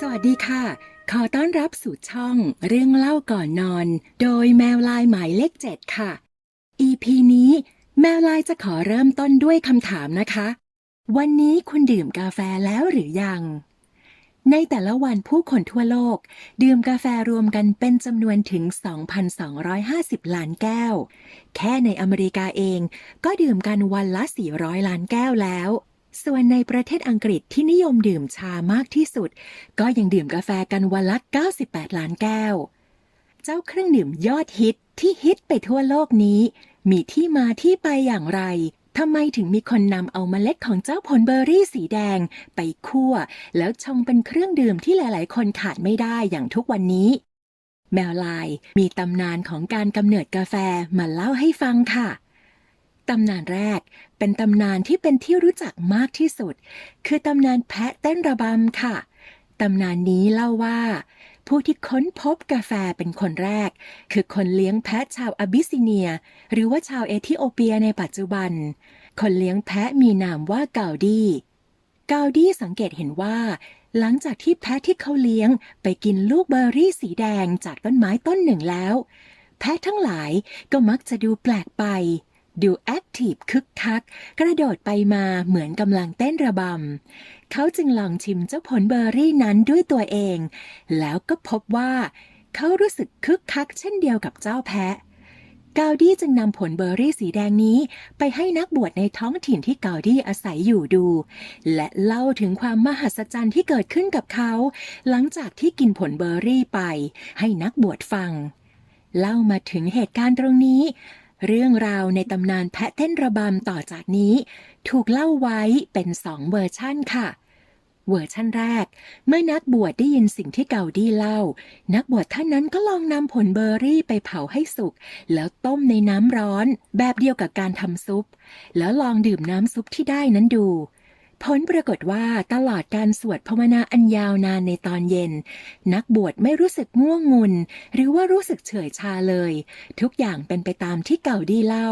สวัสดีค่ะ ขอต้อนรับสู่ช่องเรื่องเล่าก่อนนอน โดยแมวลายหมายเลขเจ็ดค่ะ EP นี้แมวลายจะขอเริ่มต้นด้วยคำถามนะคะ วันนี้คุณดื่มกาแฟแล้วหรือยัง ในแต่ละวันผู้คนทั่วโลก ดื่มกาแฟรวมกันเป็นจำนวนถึง 2,250 ล้านแก้ว แค่ในอเมริกาเองก็ดื่มกันวันละ 400 ล้านแก้วแล้ว ส่วนในประเทศอังกฤษที่นิยมดื่มชามากที่สุด ก็ยังดื่มกาแฟกันวันละ 98 ล้านแก้ว เจ้าเครื่องดื่มยอดฮิตที่ฮิตไปทั่วโลกนี้ มีที่มาที่ไปอย่างไรทำไมถึงมีคนนำเอาเมล็ดของเจ้าผลเบอร์รี่สีแดง ไปคั่ว แล้วชงเป็นเครื่องดื่มที่หลาย ๆ คนขาดไม่ได้อย่างทุกวันนี้ แมวลายมีตำนานของการกำเนิดกาแฟมาเล่าให้ฟังค่ะ ตำนานแรก เป็นตำนานที่เป็นที่รู้จักมากที่สุด คือตำนานแพะเต้นระบำค่ะ ตำนานนี้เล่าว่า ผู้ที่ค้นพบกาแฟเป็นคนแรก คือคนเลี้ยงแพะชาวอาบิสซิเนีย หรือว่าชาวเอธิโอเปียในปัจจุบัน คนเลี้ยงแพะมีนามว่าเกาดีเกาดีสังเกตเห็นว่าหลังจากที่แพะที่เขาเลี้ยงไปกินลูกเบอร์รี่สีแดงจากต้นไม้ต้นหนึ่งแล้ว แพะทั้งหลายก็มักจะดูแปลกไป ดูแอคทีฟคึกคัก กระโดดไปมาเหมือนกำลังเต้นระบำ เขาจึงลองชิมเจ้าผลเบอร์รี่นั้นด้วยตัวเอง แล้วก็พบว่า เขารู้สึกคึกคักเช่นเดียวกับเจ้าแพะ กาวดี้จึงนำผลเบอร์รี่สีแดงนี้ ไปให้นักบวชในท้องถิ่นที่กาวดี้อาศัยอยู่ดู และเล่าถึงความมหัศจรรย์ที่เกิดขึ้นกับเขา หลังจากที่กินผลเบอร์รี่ไป ให้นักบวชฟังเล่ามาถึงเหตุการณ์ตรงนี้ เรื่องราวในตำนานแพะเต้นระบำต่อจากนี้ ถูกเล่าไว้เป็นสองเวอร์ชั่นค่ะ เวอร์ชั่นแรก เมื่อนักบวชได้ยินสิ่งที่เกาดี้เล่า นักบวชท่านนั้นก็ลองนำผลเบอร์รี่ไปเผาให้สุก แล้วต้มในน้ำร้อน แบบเดียวกับการทำซุป แล้วลองดื่มน้ำซุปที่ได้นั้นดู ผลปรากฏว่าตลอดการสวดภาวนาอันยาวนานในตอนเย็น นักบวชไม่รู้สึกง่วงงุน หรือว่ารู้สึกเฉยชาเลย ทุกอย่างเป็นไปตามที่เก่าดีเล่า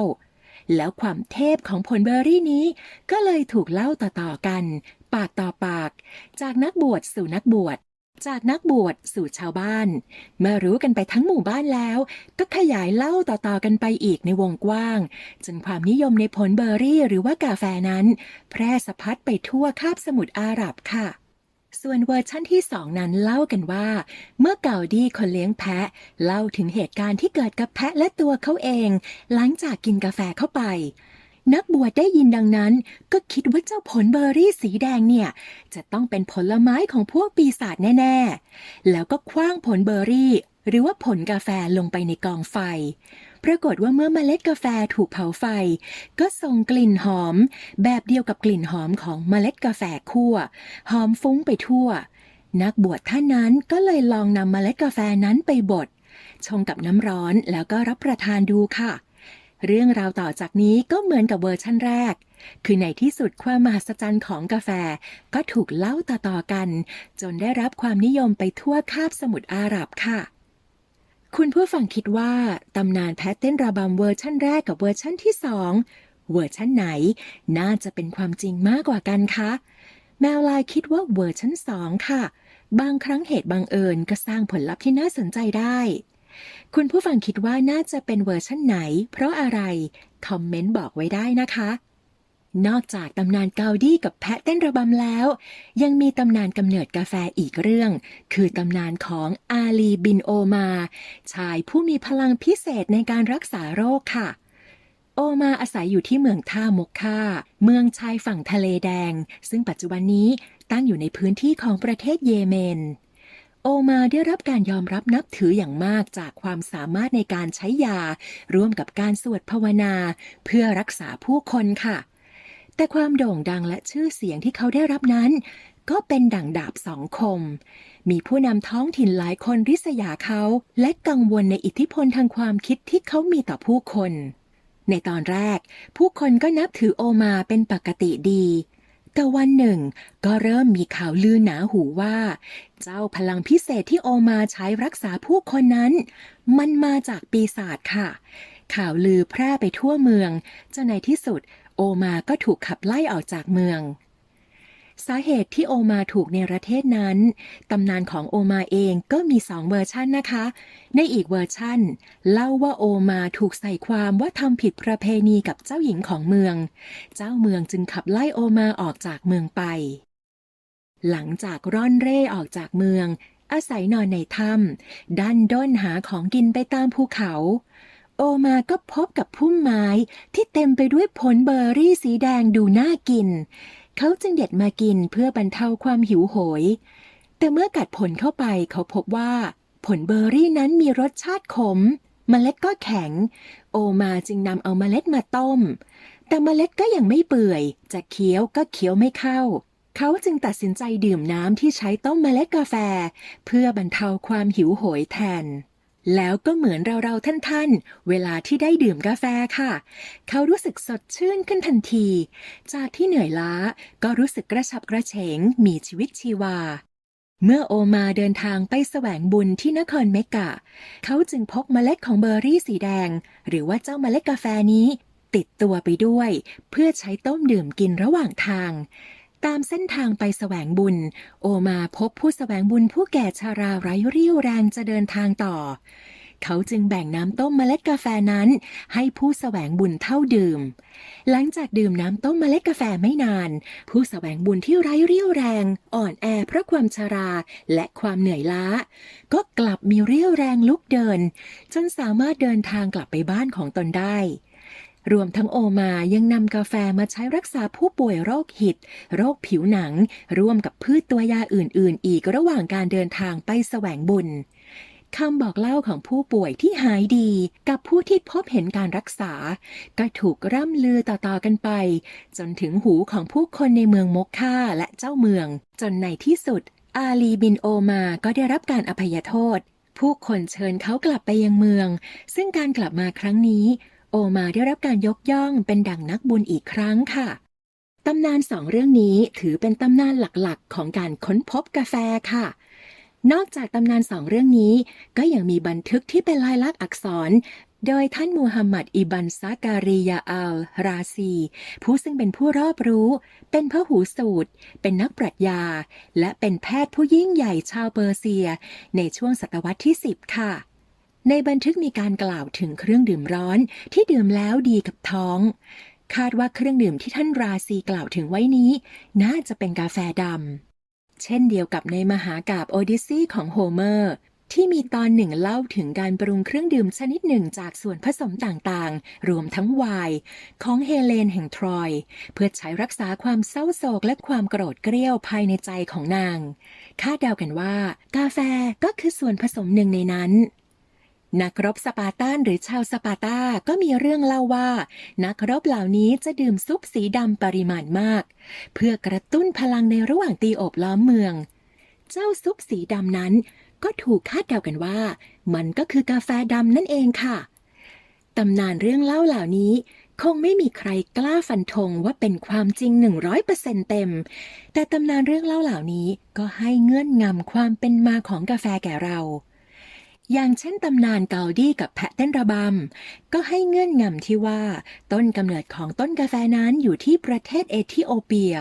แล้วความเทพของผลเบอร์รี่นี้ ก็เลยถูกเล่าต่อๆกัน ปากต่อปาก จากนักบวชสู่นักบวช จากนักบวชสู่ชาวบ้าน เมื่อรู้กันไปทั้งหมู่บ้านแล้ว ก็ขยายเล่าต่อๆกันไปอีกในวงกว้าง จนความนิยมในผลเบอร์รี่หรือว่ากาแฟนั้น แพร่สะพัดไปทั่วคาบสมุทรอาหรับค่ะ ส่วนเวอร์ชั่นที่สองนั้นเล่ากันว่า เมื่อเกาดีคนเลี้ยงแพะ เล่าถึงเหตุการณ์ที่เกิดกับแพะและตัวเขาเอง หลังจากกินกาแฟเข้าไป นักบวชได้ยินดังนั้น ก็คิดว่าเจ้าผลเบอร์รี่สีแดงเนี่ย จะต้องเป็นผลไม้ของพวกปีศาจแน่ ๆ แล้วก็คว้างผลเบอร์รี่ หรือว่าผลกาแฟลงไปในกองไฟ ปรากฏว่าเมื่อเมล็ดกาแฟถูกเผาไฟ ก็ส่งกลิ่นหอม แบบเดียวกับกลิ่นหอมของเมล็ดกาแฟคั่ว หอมฟุ้งไปทั่ว นักบวชท่านนั้นก็เลยลองนำเมล็ดกาแฟนั้นไปบดชงกับน้ำร้อนแล้วก็รับประทานดูค่ะ เรื่องราวต่อจากนี้ก็เหมือนกับเวอร์ชั่นแรก คือในที่สุดความมหัศจรรย์ของกาแฟก็ถูกเล่าต่อๆกัน จนได้รับความนิยมไปทั่วคาบสมุทรอาหรับค่ะ คุณผู้ฟังคิดว่าตำนานแพทเต้นระบำเวอร์ชั่นแรกกับเวอร์ชั่นที่สองเวอร์ชั่นไหน น่าจะเป็นความจริงมากกว่ากันคะแมวลายคิดว่าเวอร์ชั่นสองค่ะ บางครั้งเหตุบังเอิญก็สร้างผลลัพธ์ที่น่าสนใจได้ คุณผู้ฟังคิดว่าน่าจะเป็นเวอร์ชั่นไหน เพราะอะไร คอมเมนต์บอกไว้ได้นะคะ นอกจากตำนานเกาดี้กับแพะเต้นระบำแล้ว ยังมีตำนานกำเนิดกาแฟอีกเรื่อง คือตำนานของอาลีบินโอมา ชายผู้มีพลังพิเศษในการรักษาโรคค่ะโอมาอาศัยอยู่ที่เมืองท่ามกค่า เมืองชายฝั่งทะเลแดง ซึ่งปัจจุบันนี้ตั้งอยู่ในพื้นที่ของประเทศเยเมน โอมาได้รับการยอมรับนับถืออย่างมากจากความสามารถในการใช้ยา ร่วมกับการสวดภาวนา เพื่อรักษาผู้คนค่ะ แต่ความโด่งดังและชื่อเสียงที่เขาได้รับนั้น ก็เป็นดั่งดาบสองคม มีผู้นำท้องถิ่นหลายคนริษยาเขาและกังวลในอิทธิพลทางความคิดที่เขามีต่อผู้คนในตอนแรก ผู้คนก็นับถือโอมาเป็นปกติดี แต่วันหนึ่ง ก็เริ่มมีข่าวลือหนาหูว่า เจ้าพลังพิเศษที่โอมาใช้รักษาผู้คนนั้น มันมาจากปีศาจค่ะ ข่าวลือแพร่ไปทั่วเมืองจนในที่สุด โอมาก็ถูกขับไล่ออกจากเมือง สาเหตุที่โอมาถูกในประเทศนั้น ตำนานของโอมาเองก็มีสองเวอร์ชันนะคะ ในอีกเวอร์ชันเล่าว่าโอมาถูกใส่ความว่าทำผิดประเพณีกับเจ้าหญิงของเมือง เจ้าเมืองจึงขับไล่โอมาออกจากเมืองไป หลังจากร่อนเร่ออกจากเมือง อาศัยนอนในถ้ำดันด้นหาของกินไปตามภูเขาโอมาก็พบกับพุ่มไม้ที่เต็มไปด้วยผลเบอร์รี่สีแดงดูน่ากิน เขาจึงเด็ดมากินเพื่อบรรเทาความหิวโหย แต่เมื่อกัดผลเข้าไปเขาพบว่า ผลเบอร์รี่นั้นมีรสชาติขม เมล็ดก็แข็ง โอมาจึงนำเอาเมล็ดมาต้ม แต่เมล็ดก็ยังไม่เปื่อย จะเคี้ยวก็เคี้ยวไม่เข้า เขาจึงตัดสินใจดื่มน้ำที่ใช้ต้มเมล็ดกาแฟ เพื่อบรรเทาความหิวโหยแทน แล้วก็เหมือนเราๆท่านๆ เวลาที่ได้ดื่มกาแฟค่ะ เขารู้สึกสดชื่นขึ้นทันที จากที่เหนื่อยล้าก็รู้สึกกระฉับกระเฉง มีชีวิตชีวา เมื่อโอมาเดินทางไปแสวงบุญที่นครเมกะ เขาจึงพกเมล็ดของเบอร์รี่สีแดง หรือว่าเจ้าเมล็ดกาแฟนี้ ติดตัวไปด้วย เพื่อใช้ต้มดื่มกินระหว่างทาง ตามเส้นทางไปแสวงบุญ โอมาพบผู้แสวงบุญผู้แก่ชาราไร้เรี่ยวแรงจะเดินทางต่อ เขาจึงแบ่งน้ำต้มเมล็ดกาแฟนั้น ให้ผู้แสวงบุญเท่าดื่ม หลังจากดื่มน้ำต้มเมล็ดกาแฟไม่นาน ผู้แสวงบุญที่ไร้เรี่ยวแรง อ่อนแอเพราะความชาราและความเหนื่อยล้า ก็กลับมีเรี่ยวแรงลุกเดิน จนสามารถเดินทางกลับไปบ้านของตนได้ รวมทั้งโอมายังนำกาแฟมาใช้รักษาผู้ป่วยโรคหิด โรคผิวหนัง ร่วมกับพืชตัวยาอื่น ๆ อีกระหว่างการเดินทางไปแสวงบุญคำบอกเล่าของผู้ป่วยที่หายดี กับผู้ที่พบเห็นการรักษา ก็ถูกร่ำลือต่อๆกันไป จนถึงหูของผู้คนในเมืองมกค่าและเจ้าเมือง จนในที่สุด อาลีบินโอมาก็ได้รับการอภัยโทษ ผู้คนเชิญเขากลับไปยังเมือง ซึ่งการกลับมาครั้งนี้ โอมาได้รับการยกย่องเป็นดั่งนักบุญอีกครั้งค่ะ ตำนานสองเรื่องนี้ถือเป็นตำนานหลักๆ ของการค้นพบกาแฟค่ะ นอกจากตำนานสองเรื่องนี้ ก็ยังมีบันทึกที่เป็นลายลักษณ์อักษร โดยท่านมูฮัมหมัดอิบันซาการียาอัล ราซี ผู้ซึ่งเป็นผู้รอบรู้ เป็นพหูสูตร เป็นนักปรัชญา และเป็นแพทย์ผู้ยิ่งใหญ่ชาวเปอร์เซีย ในช่วงศตวรรษที่ 10 ค่ะ ในบันทึกมีการกล่าวถึงเครื่องดื่มร้อนที่ดื่มแล้วดีกับท้อง คาดว่าเครื่องดื่มที่ท่านราซีกล่าวถึงไว้นี้ น่าจะเป็นกาแฟดำ เช่นเดียวกับในมหากาบโอดิสซีของโฮเมอร์ ที่มีตอนหนึ่งเล่าถึงการปรุงเครื่องดื่มชนิดหนึ่งจากส่วนผสมต่างๆ รวมทั้งไวน์ของเฮเลนแห่งทรอย เพื่อใช้รักษาความเศร้าโศกและความโกรธเกรี้ยวภายในใจของนาง คาดเดากันว่า กาแฟก็คือส่วนผสมหนึ่งในนั้น นักรบสปาร์ตานหรือชาวสปาร์ตาก็มีเรื่องเล่าว่า นักรบเหล่านี้จะดื่มซุปสีดำปริมาณมาก เพื่อกระตุ้นพลังในระหว่างตีโอบล้อมเมือง เจ้าซุปสีดำนั้น ก็ถูกคาดเดากันว่า มันก็คือกาแฟดำนั่นเองค่ะตำนานเรื่องเล่าเหล่านี้ คงไม่มีใครกล้าฟันธงว่าเป็นความจริง 100%เต็ม แต่ตำนานเรื่องเล่าเหล่านี้ก็ให้เงื่อนงำความเป็นมาของกาแฟแก่เรา อย่างเช่นตำนานเกาดี้กับแพะเต้นระบำ ก็ให้เงื่อนงำที่ว่า ต้นกำเนิดของต้นกาแฟนั้นอยู่ที่ประเทศเอธิโอเปีย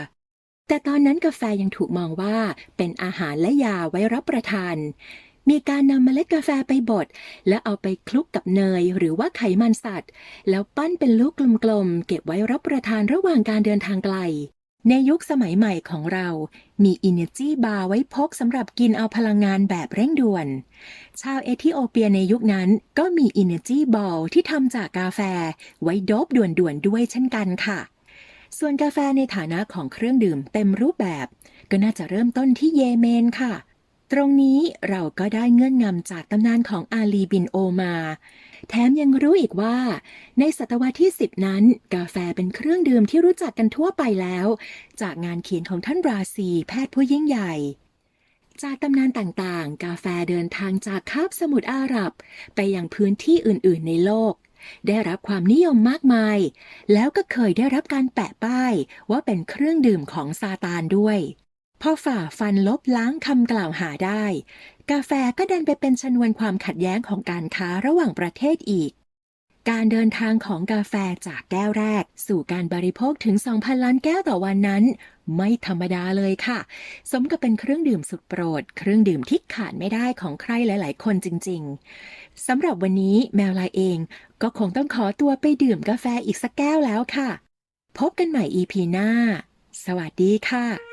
แต่ตอนนั้นกาแฟยังถูกมองว่าเป็นอาหารและยาไว้รับประทาน มีการนำเมล็ดกาแฟไปบด และเอาไปคลุกกับเนยหรือว่าไขมันสัตว์ แล้วปั้นเป็นลูกกลมๆเก็บไว้รับประทานระหว่างการเดินทางไกล ในยุคสมัยใหม่ของเรา มี Energy Bar ไว้พกสำหรับกินเอาพลังงานแบบเร่งด่วน ชาวเอธิโอเปียในยุคนั้นก็มี Energy Ball ที่ทำจากกาแฟ ไว้โดบด่วนๆด้วยเช่นกันค่ะ ส่วนกาแฟในฐานะของเครื่องดื่มเต็มรูปแบบ ก็น่าจะเริ่มต้นที่เยเมนค่ะ ตรงนี้เราก็ได้เงื่อนงำจากตำนานของอาลีบินโอมา แถมยังรู้อีกว่า ในศตวรรษที่ 10 นั้น กาแฟเป็นเครื่องดื่มที่รู้จักกันทั่วไปแล้ว จากงานเขียนของท่านราซีแพทย์ผู้ยิ่งใหญ่ จากตำนานต่างๆ กาแฟเดินทางจากคาบสมุทรอาหรับ ไปยังพื้นที่อื่นๆ ในโลก ได้รับความนิยมมากมาย แล้วก็เคยได้รับการแปะป้ายว่าเป็นเครื่องดื่มของซาตานด้วย พอฝ่าฟันลบล้างคำกล่าวหาได้ กาแฟก็ดันไปเป็นชนวนความขัดแย้งของการค้าระหว่างประเทศอีก การเดินทางของกาแฟจากแก้วแรก สู่การบริโภคถึง 2,000 ล้านแก้วต่อวันนั้น ไม่ธรรมดาเลยค่ะ สมกับเป็นเครื่องดื่มสุดโปรด เครื่องดื่มที่ขาดไม่ได้ของใครหลาย ๆ คนจริง ๆสำหรับวันนี้แมวลายเองก็คงต้องขอตัวไปดื่มกาแฟอีกสักแก้วแล้วค่ะ พบกันใหม่ EP หน้า สวัสดีค่ะ